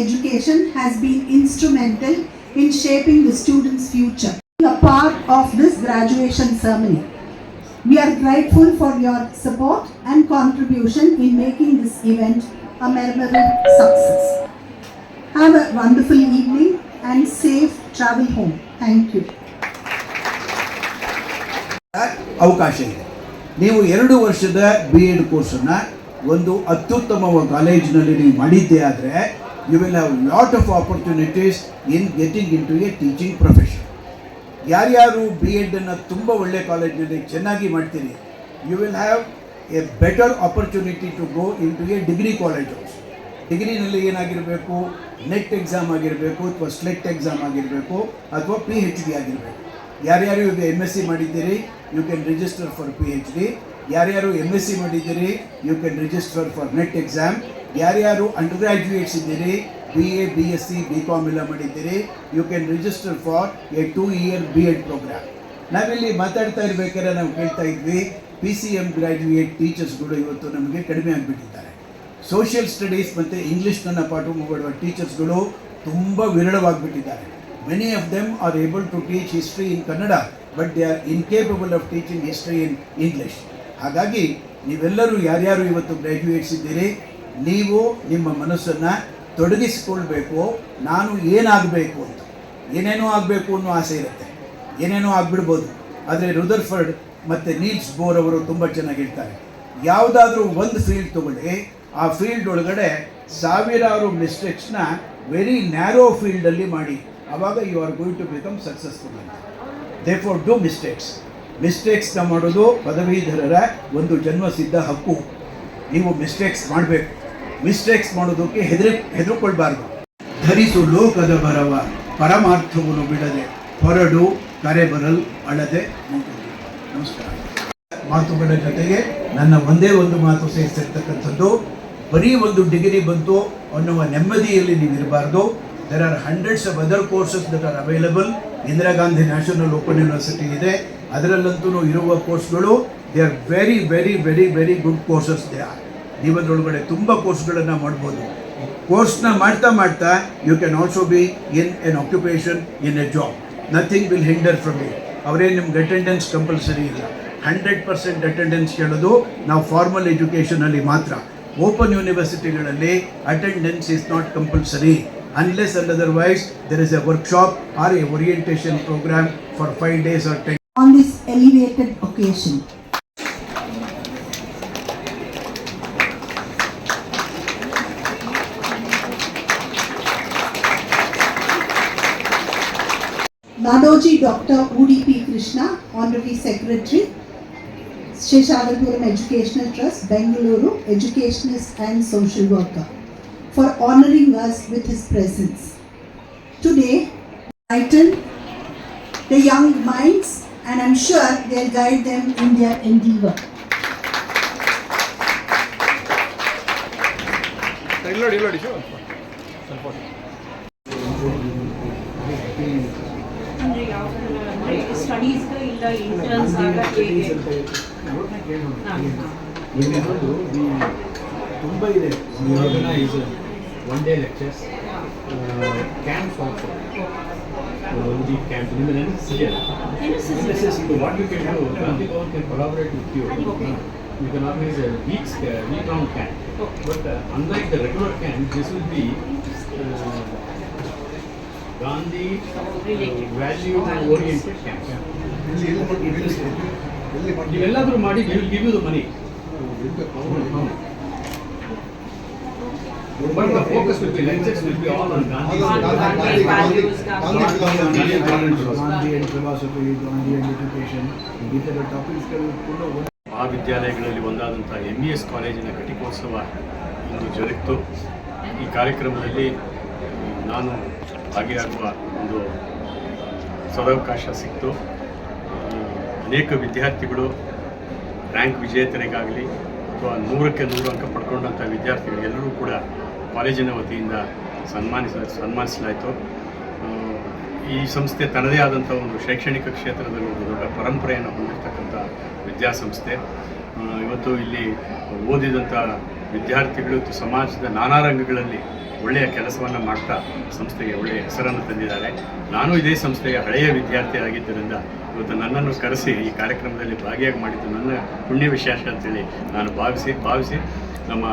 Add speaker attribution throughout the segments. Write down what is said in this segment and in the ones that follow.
Speaker 1: education has been instrumental in shaping the students' future. A part of this graduation ceremony. We are grateful for your support and contribution in making this event a memorable success. Have a wonderful evening and safe travel home. Thank you.
Speaker 2: ಅವಕಾಶ ನೀವು ಎರಡು ವರ್ಷದ B Ed ಕೋರ್ಸನ್ನು ಒಂದು ಅತ್ಯುತ್ತಮ ಕಾಲೇಜಿನಲ್ಲಿ ನೀವು ಮಾಡಿದ್ದೇ ಆದರೆ you will have lot of opportunities in getting in to a teaching profession ಯಾರ್ಯಾರು ಬಿ ಎಡನ್ನು ತುಂಬ ಒಳ್ಳೆ ಕಾಲೇಜಿನಲ್ಲಿ ಚೆನ್ನಾಗಿ ಮಾಡ್ತೀರಿ you will have a better opportunity to go in to a degree college ಡಿಗ್ರಿನಲ್ಲಿ ಏನಾಗಿರಬೇಕು? ನೆಟ್ ಎಕ್ಸಾಮ್ ಆಗಿರಬೇಕು, ಅಥವಾ ಸ್ಲೆಟ್ ಎಕ್ಸಾಮ್ ಆಗಿರಬೇಕು, ಅಥವಾ ಪಿ ಹೆಚ್ ಡಿ ಆಗಿರಬೇಕು. ಯಾರ್ಯಾರು ಈಗ ಎಂ ಎಸ್ ಸಿ ಮಾಡಿದ್ದೀರಿ you can register for P H D ಯಾರ್ಯಾರು ಎಂ ಎಸ್ ಸಿ ಮಾಡಿದ್ದೀರಿ you can register for NET exam ಯಾರ್ಯಾರು ಅಂಡರ್ ಗ್ರ್ಯಾಜುಯೇಟ್ಸ್ ಇದ್ದೀರಿ B A B S C B com ಎಲ್ಲ ಮಾಡಿದ್ದೀರಿ you can register for a two year B Ed program ನಾವಿಲ್ಲಿ ಮಾತಾಡ್ತಾ ಇರ್ಬೇಕಾದ್ರೆ ನಾವು ಕೇಳ್ತಾ ಇದ್ವಿ ಪಿ ಸಿ ಎಂ ಗ್ರ್ಯಾಜುಯೇಟ್ ಟೀಚರ್ಸ್ಗಳು ಇವತ್ತು ನಮಗೆ ಕಡಿಮೆ ಆಗಿಬಿಟ್ಟಿದ್ದಾರೆ. ಸೋಷಿಯಲ್ ಸ್ಟಡೀಸ್ ಮತ್ತು ಇಂಗ್ಲೀಷ್ನನ್ನು ಪಾಠ ಮಾಡುವ ಟೀಚರ್ಸ್ಗಳು ತುಂಬ ವಿರಳವಾಗಿಬಿಟ್ಟಿದ್ದಾರೆ. Many of them are able to teach history in Kannada but they are incapable of teaching history in English ಹಾಗಾಗಿ ನೀವೆಲ್ಲರೂ ಯಾರ್ಯಾರು ಇವತ್ತು ಗ್ರ್ಯಾಜುಯೇಟ್ಸ್ ಇದ್ದೀರಿ ನೀವು ನಿಮ್ಮ ಮನಸ್ಸನ್ನು ತೊಡಗಿಸಿಕೊಳ್ಬೇಕು, ನಾನು ಏನಾಗಬೇಕು ಅಂತ. ಏನೇನೋ ಆಗಬೇಕು ಅನ್ನೋ ಆಸೆ ಇರುತ್ತೆ. ಏನೇನೋ ಆಗಿಬಿಡ್ಬೋದು. ಆದರೆ ರುದರ್ಫರ್ಡ್ ಮತ್ತು ನೀಲ್ಸ್ ಬೋರ್ ಅವರು ತುಂಬ ಚೆನ್ನಾಗಿ ಹೇಳ್ತಾರೆ. ಯಾವುದಾದ್ರೂ ಒಂದು ಫೀಲ್ಡ್ ತಗೊಳ್ಳಿ. ಆ ಫೀಲ್ಡ್ ಒಳಗಡೆ ಸಾವಿರಾರು ಮಿಸ್ಟೇಕ್ಸ್ನ ವೆರಿ ನ್ಯಾರೋ ಫೀಲ್ಡಲ್ಲಿ ಮಾಡಿ. ಆವಾಗ you are going to become successful ಅಂತ. ದೇ ಫಾರ್ ಡೂ ಮಿಸ್ಟೇಕ್ಸ್ ಮಿಸ್ಟೇಕ್ಸ್ನ ಮಾಡೋದು ಪದವೀಧರರ ಒಂದು ಜನ್ಮಸಿದ್ಧ ಹಕ್ಕು. ನೀವು ಮಿಸ್ಟೇಕ್ಸ್ ಮಾಡಬೇಕು. ಮಿಸ್ಟೇಕ್ಸ್ ಮಾಡೋದಕ್ಕೆ ಹೆದರಿ, ಹೆದರ್ಕೊಳ್ಬಾರ್ದು. ಧರಿಸು ಲೋಕದ ಬರವ ಪರಮಾರ್ಥವನ್ನು ಬಿಡದೆ, ಹೊರಡು, ಕರೆ ಬರಲ್, ಅಳದೆ ನಮಸ್ಕಾರ. ಮಾತುಗಳ ಜೊತೆಗೆ ನನ್ನ ಒಂದೇ ಒಂದು ಮಾತು ಸೇರಿಸಿರ್ತಕ್ಕಂಥದ್ದು ಬರೀ ಒಂದು ಡಿಗ್ರಿ ಬಂತು ಅನ್ನುವ ನೆಮ್ಮದಿಯಲ್ಲಿ ನೀವು ಇರಬಾರ್ದು. There are hundreds of other courses that are available Indira Gandhi national open university ಇದೆ. ಅದರಲ್ಲಂತೂ ಇರುವ ಕೋರ್ಸ್ಗಳು they are very very very very good courses they are ನೀವು ಅದರೊಳಗಡೆ ತುಂಬ ಕೋರ್ಸ್ಗಳನ್ನು ಮಾಡ್ಬೋದು. ಕೋರ್ಸ್ನ ಮಾಡ್ತಾ ಮಾಡ್ತಾ you can also be in an occupation in a job nothing will hinder from you ಅವರೇನು ನಿಮ್ಗೆ ಅಟೆಂಡೆನ್ಸ್ ಕಂಪಲ್ಸರಿ ಇಲ್ಲ. ಹಂಡ್ರೆಡ್ ಪರ್ಸೆಂಟ್ ಅಟೆಂಡೆನ್ಸ್ ಕೇಳೋದು ನಾವು ಫಾರ್ಮಲ್ ಎಜುಕೇಷನಲ್ಲಿ ಮಾತ್ರ. Open ಯೂನಿವರ್ಸಿಟಿಗಳಲ್ಲಿ attendance is not compulsory unless and otherwise there is a workshop or a orientation program for five days or ten
Speaker 1: on this elevated occasion, Nadoji Dr. UDP Krishna, Honorary Secretary, Sheshagapuram Educational Trust, Bengaluru, Educationist and Social Worker, for honoring us with his presence. Today, brighten the young minds and I'm sure they'll guide them in their endeavor.
Speaker 3: Reload, reload, sure.
Speaker 4: ಅಂದ್ರೆ ಯಾವ ಥರ ಅಂದ್ರೆ ಸ್ಟಡೀಸ್ಗೆ ಇಲ್ಲ interns ಆಗಕ್ಕೆ ಹೇಗೆ
Speaker 2: ತುಂಬ ಇದೆ
Speaker 5: We organize uh, one day lectures, uh, for also. Uh, deep camp, in the NSCL. So what you can do, Gandhi Bhavan can collaborate with you. You can organize a week's, uh, week-long camp. But uh, unlike the regular camp, this will be uh,
Speaker 2: Gandhi foundation equality values and ಮಾಡಿ will give you the
Speaker 6: money ನಮ್ಮ focus it insects will ಕಾಲೇಜಿನ ಕಟಿ ಕೋಸವ ಇಂದು ಜರಿತ್ತು ಈ ಕಾರ್ಯಕ್ರಮದಲ್ಲಿ ನಾನು ಭಾಗಿಯಾಗುವ ಒಂದು ಸದವಕಾಶ ಸಿಕ್ತು. ಅನೇಕ ವಿದ್ಯಾರ್ಥಿಗಳು ರ್ಯಾಂಕ್ ವಿಜೇತರಿಗಾಗಲಿ ಅಥವಾ ನೂರಕ್ಕೆ ನೂರು ಅಂಕ ಪಡ್ಕೊಂಡಂಥ ವಿದ್ಯಾರ್ಥಿಗಳಿಗೆಲ್ಲರೂ ಕೂಡ ಕಾಲೇಜಿನ ವತಿಯಿಂದ ಸನ್ಮಾನಿಸ, ಸನ್ಮಾನಿಸಲಾಯಿತು. ಈ ಸಂಸ್ಥೆ ತನ್ನದೇ ಆದಂಥ ಒಂದು ಶೈಕ್ಷಣಿಕ ಕ್ಷೇತ್ರದಲ್ಲಿ ಒಂದು ದೊಡ್ಡ ಪರಂಪರೆಯನ್ನು ಹೊಂದಿರತಕ್ಕಂಥ ವಿದ್ಯಾಸಂಸ್ಥೆ. ಇವತ್ತು ಇಲ್ಲಿ ಓದಿದಂಥ ವಿದ್ಯಾರ್ಥಿಗಳು ಸಮಾಜದ ನಾನಾ ರಂಗಗಳಲ್ಲಿ ಒಳ್ಳೆಯ ಕೆಲಸವನ್ನು ಮಾಡ್ತಾ ಸಂಸ್ಥೆಗೆ ಒಳ್ಳೆಯ ಹೆಸರನ್ನು ತಂದಿದ್ದಾರೆ. ನಾನು ಇದೇ ಸಂಸ್ಥೆಯ ಹಳೆಯ ವಿದ್ಯಾರ್ಥಿ ಆಗಿದ್ದರಿಂದ ಇವತ್ತು ನನ್ನನ್ನು ಕರೆಸಿ ಈ ಕಾರ್ಯಕ್ರಮದಲ್ಲಿ ಭಾಗಿಯಾಗಿ ಮಾಡಿದ್ದು ನನ್ನ ಪುಣ್ಯ ವಿಶೇಷ ಅಂತೇಳಿ ನಾನು ಭಾವಿಸಿ ಭಾವಿಸಿ ನಮ್ಮ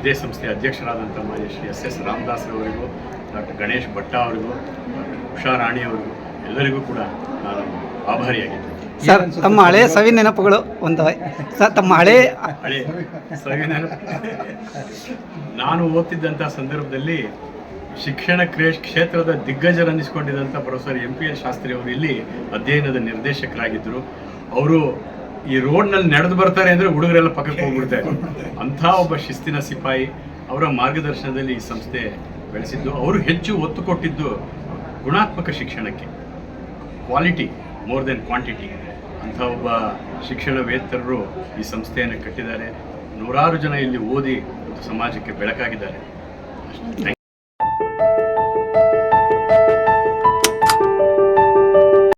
Speaker 6: ಇದೇ ಸಂಸ್ಥೆಯ ಅಧ್ಯಕ್ಷರಾದಂಥ ಮಾಜಿ ಶ್ರೀ ಎಸ್ ಎಸ್ ರಾಮದಾಸ್ರವರಿಗೂ ಡಾಕ್ಟರ್ ಗಣೇಶ್ ಭಟ್ಟ ಅವರಿಗೂ, ಡಾಕ್ಟರ್ ಉಷಾ ರಾಣಿ ಅವರಿಗೂ ಎಲ್ಲರಿಗೂ ಕೂಡ ನಾನು ಆಭಾರಿಯಾಗಿದ್ದೇನೆ.
Speaker 7: ಸರ್, ತಮ್ಮ ಹಳೆ ಸವಿ ನೆನಪುಗಳು ಒಂದು ಸರ್, ತಮ್ಮ ಹಳೆ
Speaker 6: ಹಳೆ ನೆನಪು. ನಾನು ಓದ್ತಿದ್ದಂಥ ಸಂದರ್ಭದಲ್ಲಿ ಶಿಕ್ಷಣ ಕ್ರೇ ಕ್ಷೇತ್ರದ ದಿಗ್ಗಜರನ್ನಿಸಿಕೊಂಡಿದ್ದಂಥ professor M P L Shastri ಅವರು ಇಲ್ಲಿ ಅಧ್ಯಯನದ ನಿರ್ದೇಶಕರಾಗಿದ್ದರು. ಅವರು ಈ ರೋಡ್ನಲ್ಲಿ ನಡೆದು ಬರ್ತಾರೆ ಅಂದರೆ ಹುಡುಗರೆಲ್ಲ ಪಕ್ಕಕ್ಕೆ ಹೋಗ್ಬಿಡ್ತಾರೆ. ಅಂಥ ಒಬ್ಬ ಶಿಸ್ತಿನ ಸಿಪಾಯಿ ಅವರ ಮಾರ್ಗದರ್ಶನದಲ್ಲಿ ಈ ಸಂಸ್ಥೆ ಬೆಳೆಸಿದ್ದು. ಅವರು ಹೆಚ್ಚು ಒತ್ತು ಕೊಟ್ಟಿದ್ದು ಗುಣಾತ್ಮಕ ಶಿಕ್ಷಣಕ್ಕೆ. Quality, more than quantity. ಅಂಥ ಒಬ್ಬ ಶಿಕ್ಷಣವೇತ್ತರರು ಈ ಸಂಸ್ಥೆಯನ್ನು ಕಟ್ಟಿದ್ದಾರೆ. ನೂರಾರು ಜನ ಇಲ್ಲಿ ಓದಿ ಸಮಾಜಕ್ಕೆ ಬೆಳಕಾಗಿದ್ದಾರೆ.